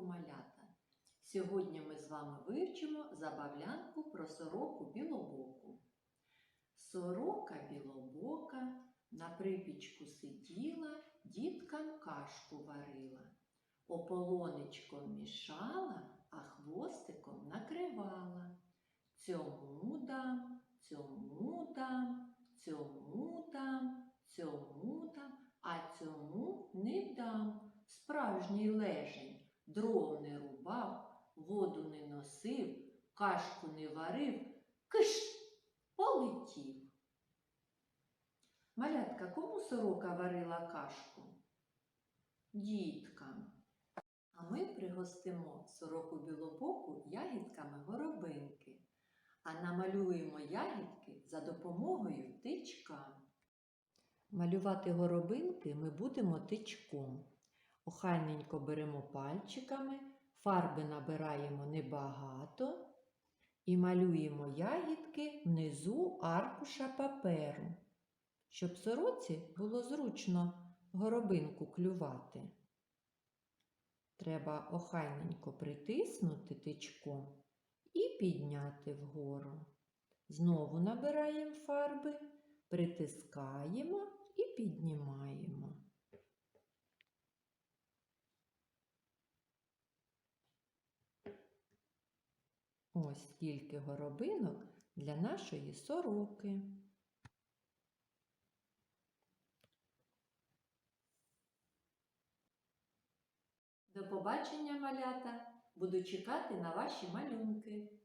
ранку! Сьогодні ми з вами вивчимо забавлянку про сороку білобоку. Сорока білобока на припічку сиділа, діткам кашку варила. Ополонечком мішала, а хвостиком накривала. Цьому дам, цьому дам, цьому дам, цьому дам, а цьому не дам. Справжній лежень дров не рубав, воду не носив, кашку не варив, киш полетів. Малятка, кому сорока варила кашку? Діткам. А ми пригостимо сороку білобоку ягідками горобинки, а намалюємо ягідки за допомогою тичка. Малювати горобинки ми будемо тичком. Охайненько беремо пальчиками, фарби набираємо небагато і малюємо ягідки внизу аркуша паперу, щоб сороці було зручно горобинку клювати. Треба охайненько притиснути тичком і підняти вгору. Знову набираємо фарби, притискаємо і піднімаємо. Ось скільки горобинок для нашої сороки. До побачення, малята! Буду чекати на ваші малюнки.